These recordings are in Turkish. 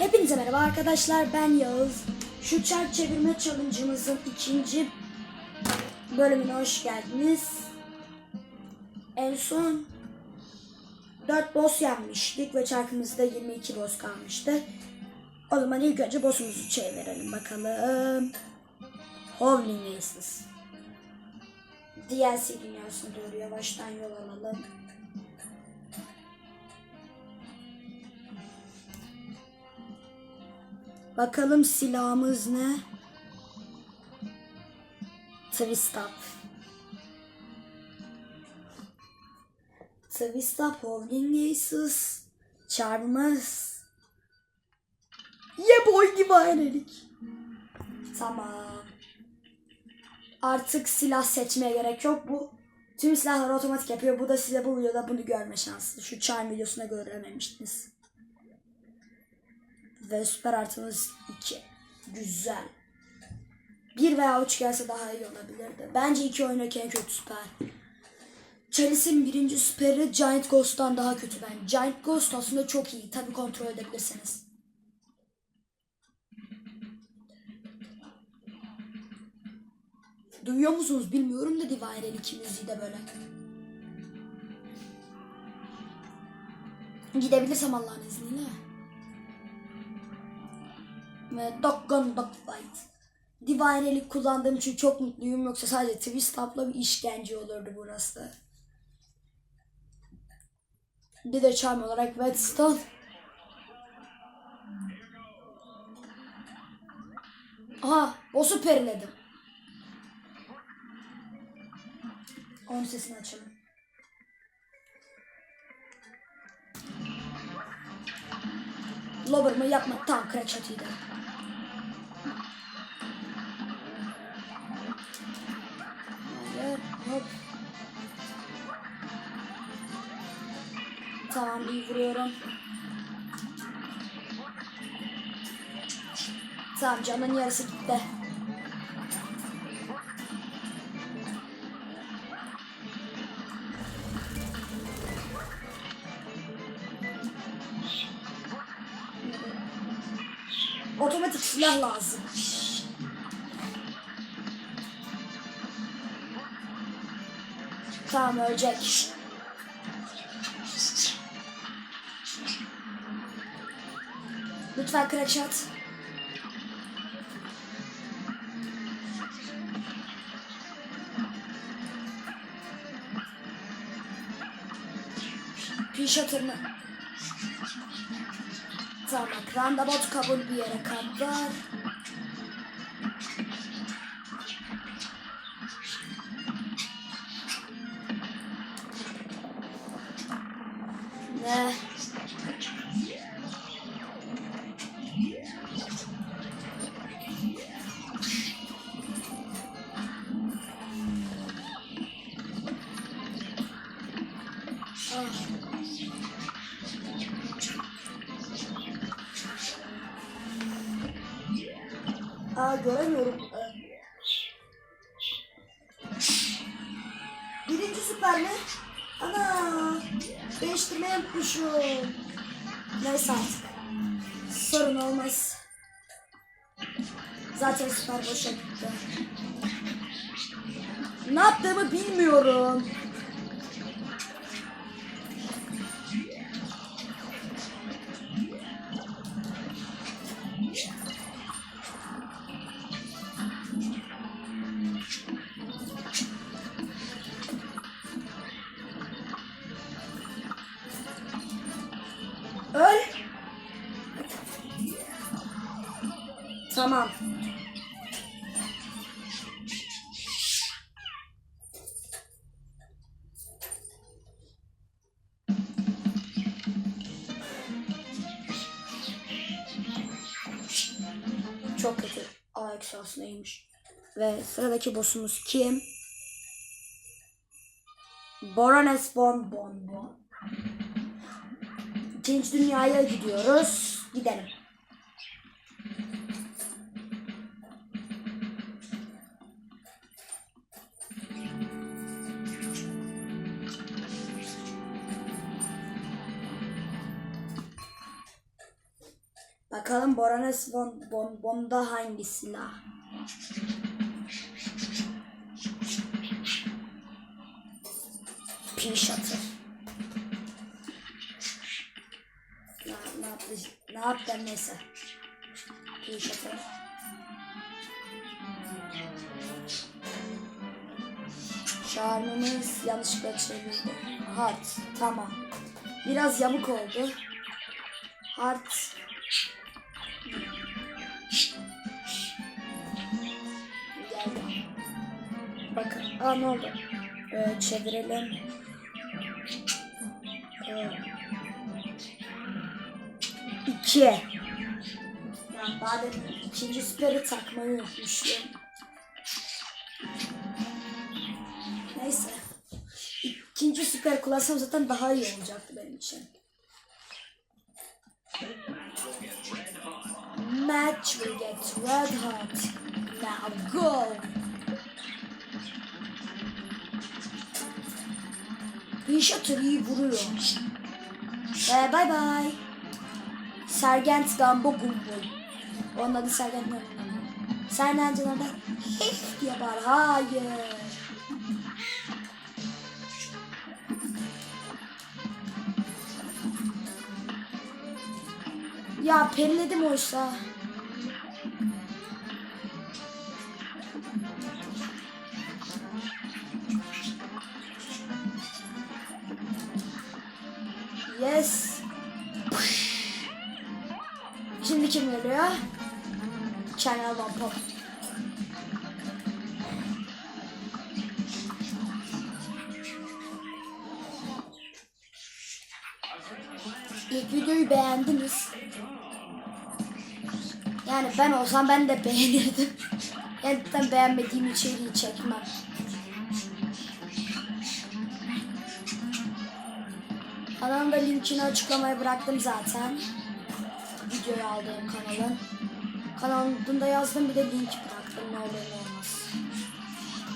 Hepinize merhaba arkadaşlar ben Yağız. Şu çark çevirme challenge'ımızın ikinci bölümüne hoş geldiniz. En son 4 boss yenmiştik ve çarkımızda 22 boss kalmıştı. O zaman ilk önce boss'umuzu çevirelim bakalım. Howling Aces. DLC dünyasına doğru yavaştan yol alalım. Bakalım silahımız ne? Twist up, Howling Aces, Charmers. Yeah boy gibi aynelik. Tamam. Artık silah seçmeye gerek yok. Bu tüm silahlar otomatik yapıyor. Bu da size bu videoda bunu görme şansı. Şu charm videosunda görememiştiniz. Ve süper artımız 2. Güzel. 1 veya 3 gelse daha iyi olabilirdi. Bence 2 oynarken kötü süper. Chalice'in birinci süperi Giant Ghost'tan daha kötü ben. Giant Ghost aslında çok iyi. Tabi kontrol edebilirsiniz. Duyuyor musunuz bilmiyorum da Divine'in iki müziği de böyle. Gidebilirsem Allah'ın izniyle. Ve Doggon Dogfight. Divine El'i kullandığım için çok mutluyum. Yoksa sadece twist up'la bir işkence olurdu burası. Bir de charm olarak Whetstone. Aha, boss'u periledim. Onun sesini açalım. Lober mı yapma tam crack shot'ıydı. Hayır, hop. Tamam bir vuruyorum. Tamam canın yarısı gitti. Otomatik silah lazım. Tamam ölecek. Lütfen shot. Pin shot'ını. Tamam roundabout kabul bir yere kadar. Ne? Zaten süper boşa gitti. Ne yaptığımı bilmiyorum. A eksi aslında iyiymiş. Ve sıradaki boss'umuz kim? Baroness Bon Bon Bon. İkinci dünyaya gidiyoruz. Gidelim. Bakalım Boranes Von, Bon, Bon'da hangi silah? Pin Shutter. Ne, ne yaptı? Ne yaptı neyse. Pin Shutter. Şarmımız yanlışlıkla çevirdi. Hard. Tamam. Biraz yamuk oldu. Hard. Aa ne oldu? Ee, çevirelim. Ee, iki. Ya daha demin ikinci süperi takmayı unutmuşum. Neyse. İkinci süper kullansam zaten daha iyi olacaktı benim için. Match will get red hot. Now go. Inşaatör iyi vuruyor. Ve bye bye. Sergent Gambo Gumbo. Onun adı Sergent Gambo orada hih diye bağır. Hayır. Ya periledim oysa. Channel One Pop. İlk videoyu beğendiniz. Yani ben olsam ben de beğenirdim. Gerçekten beğenmediğim içeriği çekmem. Kanalın da linkini açıklamaya bıraktım zaten. Videoyu aldığım kanalın. Kanalında yazdım bir de link bıraktım ne olur ne olmaz.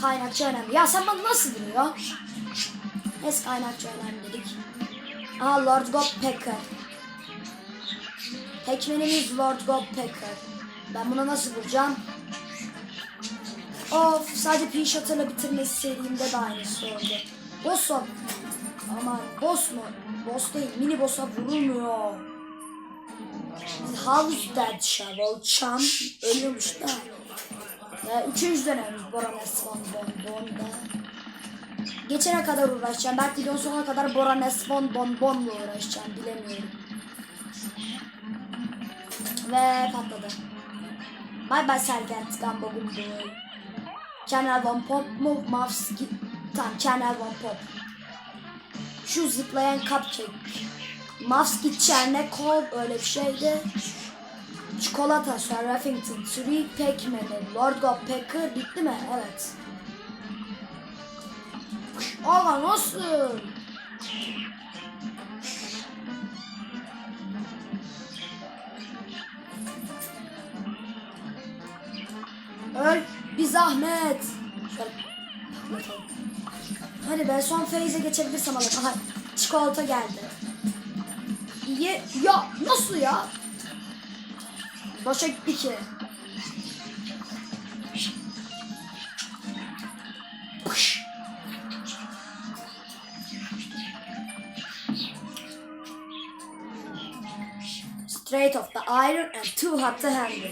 Kaynakçı önemli. Ya sen bana nasıl vuruyor? Neyse kaynakçı önemli dedik. Aha Lord God Packer. Tekmenimiz Lord God Packer. Ben buna nasıl vuracağım? Of sadece Pinshot'la bitirmesi serimde de aynısı oldu. Boss'um. Ama boss mu? Boss değil. Mini boss'a vurulmuyor. House Dead Shovel Cham ölüyormuş da. Ve üçüncü dönemimiz Boranes Von Bon Bon'da. Geçene kadar uğraşacağım. Belki videonun sonuna kadar Boranes Von Bon Bon'la uğraşacağım. Bilemiyorum. Ve patladı. Bye bye Sergent Gumbo Gumbo. Channel One Pop mu? Mavski. Tamam Channel One Pop. Şu zıplayan cupcake. Mavski Cherne Kol öyle bir şeydi. Çikolata, Sir Ruffington, Tree Pac-Man'i, Lord God Packer bitti mi? Evet. Aga nasıl? Öl bir zahmet. Şöyle. Hadi ben son phase'e geçebilirsem alırım. Aha çikolata geldi. Ye ya nasıl ya? Başa gitti ki. Straight off the iron and too hot to handle.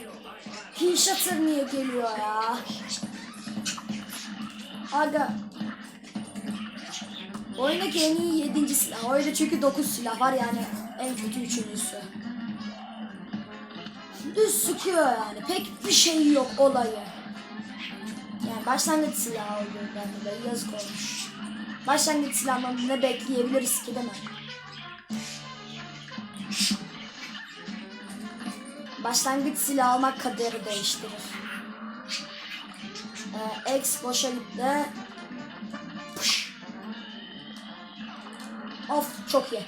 Hinshatter niye geliyor ya? Aga. Oyundaki en iyi 7. silah. Oyunda çünkü 9 silah var yani en kötü üçüncüsü. Düz sıkıyor yani. Pek bir şey yok olayı. Yani başlangıç silahı olduğundan dolayı yazık olmuş. Başlangıç silahından ne bekleyebiliriz ki değil mi? Başlangıç silah almak kaderi değiştirir. Ee, X boşa gitti. Of çok iyi.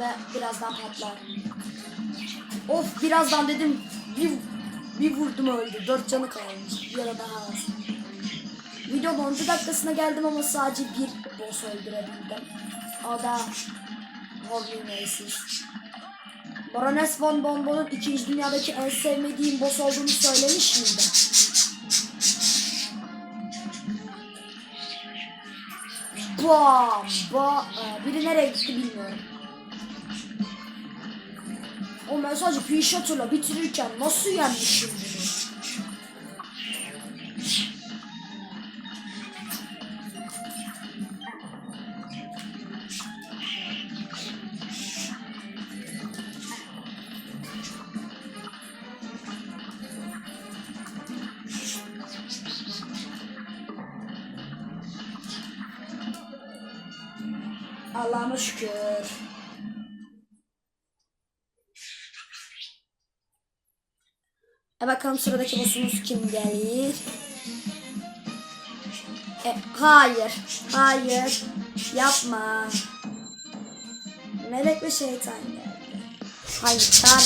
Ve birazdan patlar. Of birazdan dedim bir Bir vurdum öldü. Dört canı kalmış. Ya da daha az. Videonun 10. dakikasına geldim ama sadece bir boss öldürebildim. O da Maces. Baroness von Bonbon'un 2. dünyadaki en sevmediğim boss olduğunu söylemiş miydi? Bam! Ba biri nereye gitti bilmiyorum. O sadece Pinshotter'la bitirirken nasıl yenmişim bunu? Allah'ıma şükür. Bakalım sıradaki boss'umuz kim gelir? E, hayır. Hayır. Yapma. Melek ve şeytan geldi. Hayır. Ben...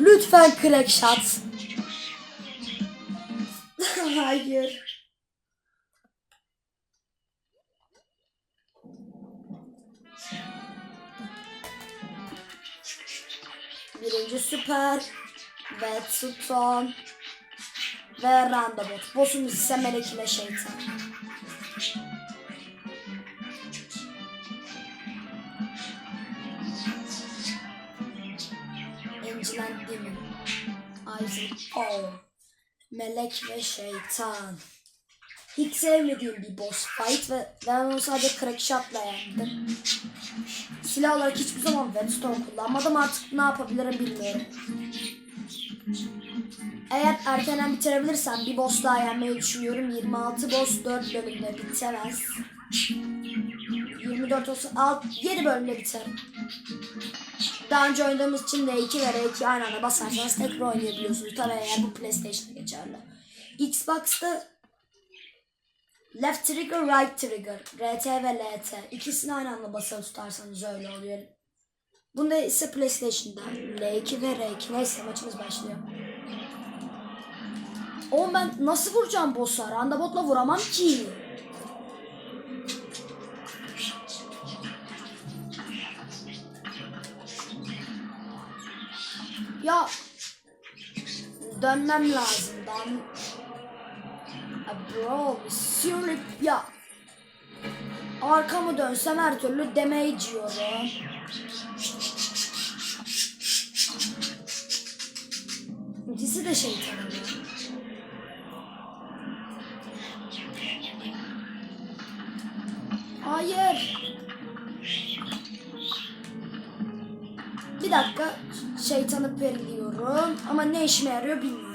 Lütfen crack shot. Hayır. Birinci süper ve Tuton ve Randabot. Bossumuz ise Melek ile Şeytan. Ancient Demon. Isaac Paul. Melek ve Şeytan. Hiç sevmediğim bir boss fight ve ben onu sadece crack shot'la yendim. Silah olarak hiçbir zaman whetstone kullanmadım artık ne yapabilirim bilmiyorum. Eğer erkenen bitirebilirsem bir boss daha yenmeyi düşünüyorum. 26 boss 4 bölümde bitemez. 24 olsa alt 7 bölümde biter. Daha önce oynadığımız için R2 ve R2 aynı anda basarsanız tekrar oynayabiliyorsunuz. Tabii eğer bu PlayStation'da geçerli. Xbox'ta Left trigger, right trigger. RT ve LT. İkisini aynı anda basılı tutarsanız öyle oluyor. Bunda ise PlayStation'da L2 ve R2. Neyse maçımız başlıyor. Oğlum ben nasıl vuracağım boss'a? Randabotla vuramam ki. Ya dönmem lazım. Dan A bro, seriously ya. Arkamı dönsem her türlü damage yiyorum. İkisi de şey tanımıyor. Hayır. Bir dakika şeytanı periliyorum ama ne işime yarıyor bilmiyorum.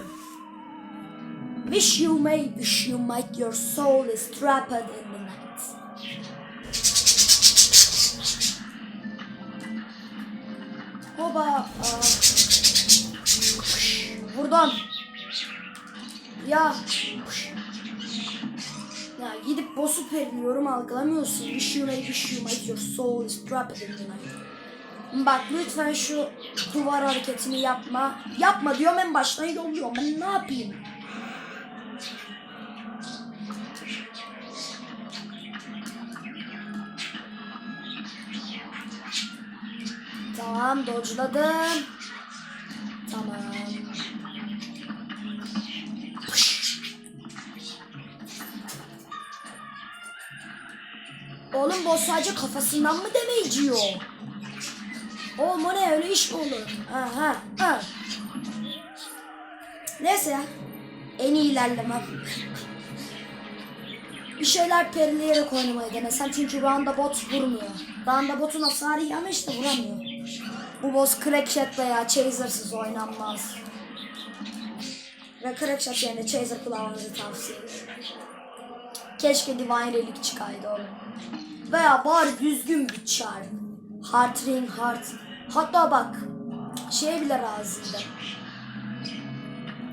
Wish you may, wish you might, your soul is trapped in the night. Hoba. aa. Buradan. Ya. Ya gidip boss'u periliyorum algılamıyorsun. Wish you may, wish you might, your soul is trapped in the night. Bak lütfen şu duvar hareketini yapma. Yapma diyorum en baştan yolluyorum. Ben ne yapayım? Tamam dodge'ladım. Tamam. Oğlum boss sadece kafasından mı damage yiyor? Oğlum o ne öyle iş mi olur? Aha, ha. Neyse. En iyi ilerlemem. Bir şeyler perileyerek oynamayı denesem çünkü roundabout vurmuyor. Roundabout'un hasarı iyi ama işte vuramıyor. Bu boss crackshot veya chaser'sız oynanmaz. Ve crackshot yerine chaser kullanmanızı tavsiye. Keşke Divine Relic çıkaydı oğlum. Veya bari düzgün bir çar. Heart Ring Heart. Hatta bak şey bile razıydım.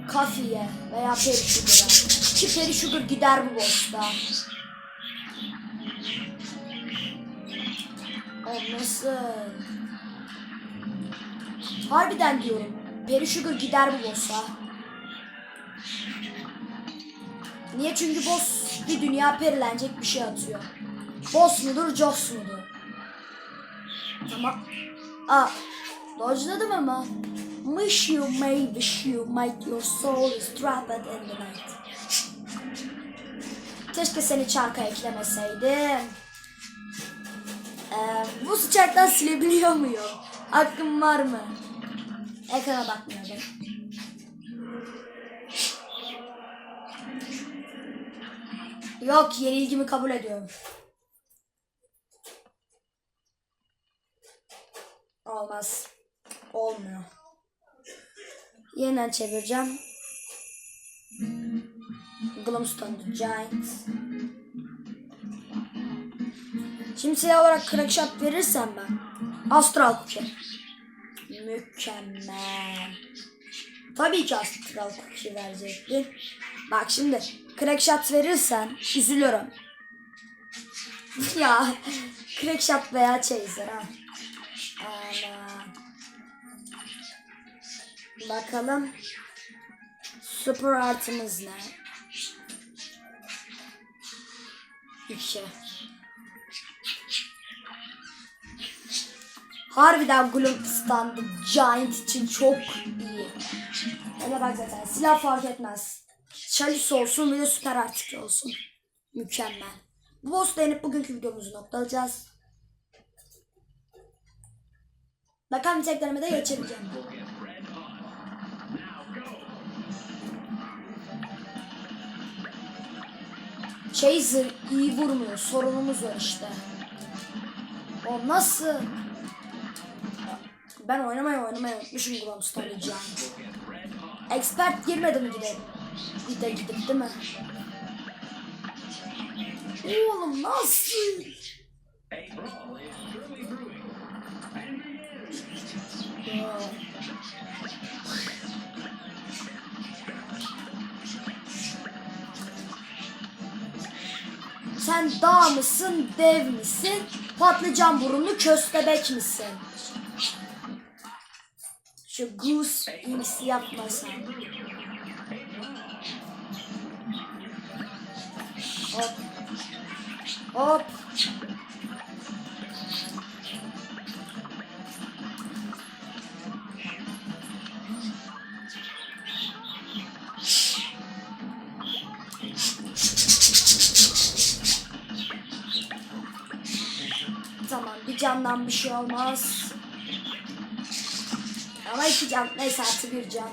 Kafiye veya Peri Sugar'a. Ki Peri Sugar gider bu boss'ta. O nasıl? Harbiden diyorum. Peri Sugar gider bu boss'a. Niye? Çünkü boss bir dünya perilenecek bir şey atıyor. Boss mudur, Joss mudur? Tamam. Aa, dodge'ladım ama. Wish you may, wish you might, your soul is trapped in the night. Keşke seni çarka eklemeseydim. Ee, bu sıcaktan silebiliyor muyum? Hakkım var mı? Ekrana bakmıyordum. Yok yenilgimi kabul ediyorum. Olmaz. Olmuyor. Yeniden çevireceğim. Gloomstone the Giant. Şimdi silah olarak crackshot verirsem ben. Astral Cookie. Mükemmel. Tabii ki Astral Cookie verecektin. Bak şimdi crackshot verirsen üzülürüm. ya crackshot veya chaser ha. Aman. Bakalım. Super artımız ne? İki. Harbiden Gloomstan The Giant için çok iyi. Ama bak zaten silah fark etmez. Chalice olsun bir de süper artık olsun. Mükemmel. Bu boss'la yenip bugünkü videomuzu noktalayacağız. Bakalım tek denemede geçebileceğim. mi? Chaser iyi vurmuyor. Sorunumuz var işte. O nasıl? Ben oynamayı oynamayı unutmuşum Gloomstar Giant. Expert girmedi mi gide? Gide gidip değil mi? Oğlum nasıl? Sen dağ mısın, dev misin? Patlıcan burunlu köstebek misin? Şu goose imsi yapmasan. Hop. Hop. Tamam bir candan şey olmaz. Ama iki can neyse artı bir can.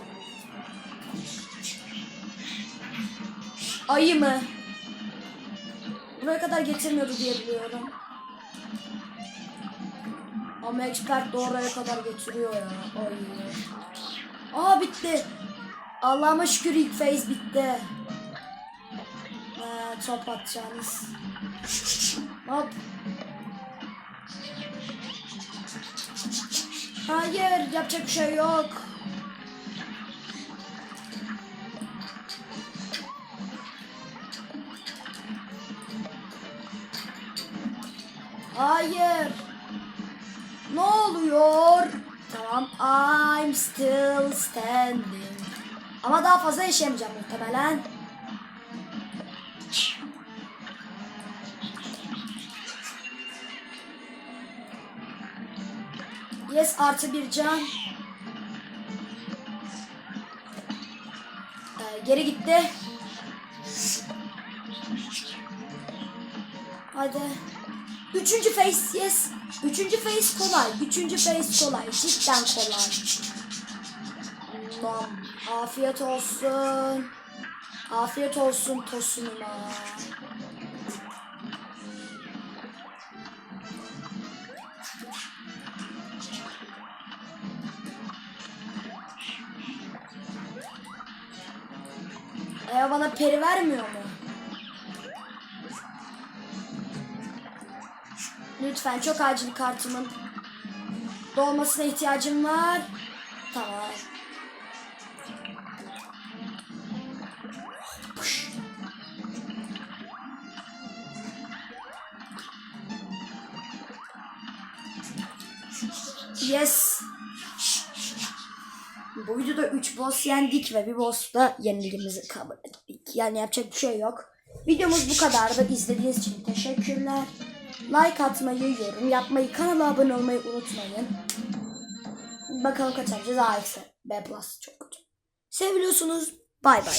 Ayı mı? Buraya kadar getirmiyordu diye biliyorum. Ama expert de oraya kadar getiriyor ya. Ayı. Aa bitti. Allah'ıma şükür ilk phase bitti. Ee, top atacağınız. Hop. Hayır yapacak bir şey yok. Hayır. Ne oluyor? Tamam. I'm still standing. Ama daha fazla yaşayamayacağım muhtemelen. Artı bir can. Ee, geri gitti. Hadi. Üçüncü face yes. Üçüncü face kolay. Üçüncü face kolay. Cidden kolay. Tamam. Afiyet olsun. Afiyet olsun tosunuma. Peri vermiyor mu? Lütfen çok acil kartımın dolmasına ihtiyacım var. Tamam. Yes. Bu videoda 3 boss yendik ve bir boss da yenilgimizi kabul ettik. Yani yapacak bir şey yok. Videomuz bu kadardı. İzlediğiniz için teşekkürler. Like atmayı, yorum yapmayı, kanala abone olmayı unutmayın. Bakalım kaç alacağız? A. B plus çok kötü. Seviyorsunuz. Bay bay.